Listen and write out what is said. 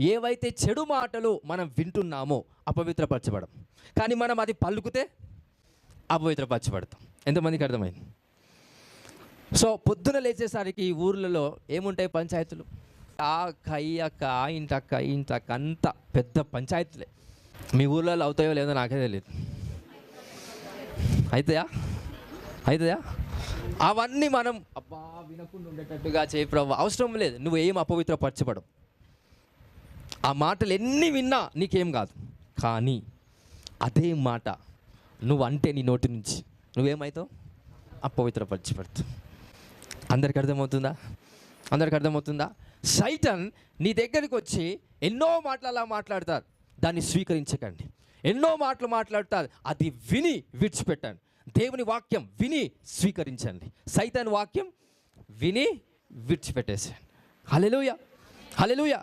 ఏవైతే చెడు మాటలు మనం వింటున్నామో అపవిత్రపరచబడం కానీ మనం అది పలుకుతే అపవిత్రపరచబడతాం. ఎంతమందికి అర్థమైంది? సో పొద్దున లేచేసరికి ఈ ఊర్లలో ఏముంటాయి పంచాయతీలు? ఆ కయ్యక్క ఆ ఇంటక్క ఇంటక్క అంత పెద్ద పంచాయతీలే. మీ ఊర్లలో అవుతాయో లేదో నాకే తెలియదు అవుతాయా అవుతాయా అవన్నీ మనం అబ్బా వినకుండా ఉండేటట్టుగా చేయి అవసరం లేదు. నువ్వు ఏం అపవిత్రపరచబడవు. ఆ మాటలు ఎన్ని విన్నా నీకేం కాదు. కానీ అదే మాట నువ్వు అంటే నీ నోటి నుంచి. నువ్వేమవుతావు అపవిత్రపరచబడతావు అందరికి అర్థమవుతుందా? అందరికి అర్థమవుతుందా? సైటన్ నీ దగ్గరికి వచ్చి ఎన్నో మాటలు అలా మాట్లాడతారు. దాన్ని స్వీకరించకండి. ఎన్నో మాటలు మాట్లాడతారు. అది విని విడిచిపెట్టండి. దేవుని వాక్యం విని స్వీకరించండి. సైతాన్ వాక్యం విని విడిచిపెట్టేసాను హలెలుయ హలెలుయ